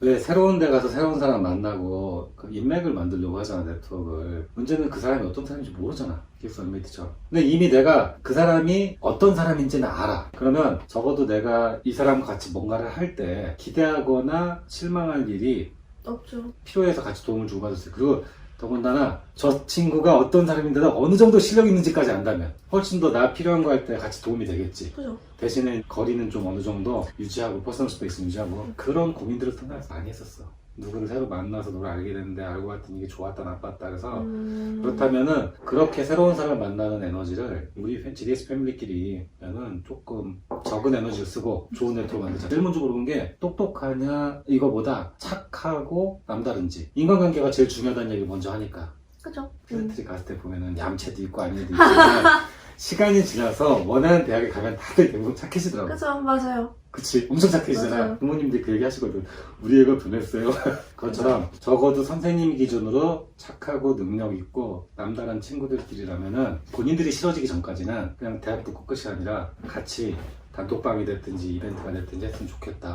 왜 새로운 데 가서 새로운 사람 만나고 그 인맥을 만들려고 하잖아 네트워크를 문제는 그 사람이 어떤 사람인지 모르잖아 기획사 메이트처럼 근데 이미 내가 그 사람이 어떤 사람인지는 알아 그러면 적어도 내가 이 사람과 같이 뭔가를 할 때 기대하거나 실망할 일이 없죠. 필요해서 같이 도움을 주고받을 수 있어요. 그리고 더군다나 저 친구가 어떤 사람인데도 어느 정도 실력 있는지까지 안다면 훨씬 더 나 필요한 거 할 때 같이 도움이 되겠지. 그죠? 대신에 거리는 좀 어느 정도 유지하고 퍼스널 스페이스 유지하고 그런 고민들을 생각해서 많이 했었어. 누구를 새로 만나서 누구를 알게 됐는데 알고 봤더니 이게 좋았다 나빴다 그래서 음... 그렇다면은 그렇게 새로운 사람을 만나는 에너지를 우리 팬- GDS 패밀리끼리는 조금 적은 에너지를 쓰고 좋은 네트워크 만들자. 먼저 물어본 게 똑똑하냐 이거보다 착하고 남다른지 인간관계가 제일 중요하다는 얘기 먼저 하니까 그죠? 음. 트리 갔을 때 보면은 얌체도 있고 아닌 애도 있지만 시간이 지나서 원하는 대학에 가면 다들 대부분 착해지더라고. 그죠? 맞아요. 그치 엄청 착해지잖아 맞아요. 부모님들이 그 얘기 하시거든 우리 애가 변했어요 그것처럼 적어도 선생님 기준으로 착하고 능력 있고 남다른 친구들끼리라면은 본인들이 싫어지기 전까지는 그냥 대학 듣고 끝이 아니라 같이 단톡방이 됐든지 이벤트가 됐든지 했으면 좋겠다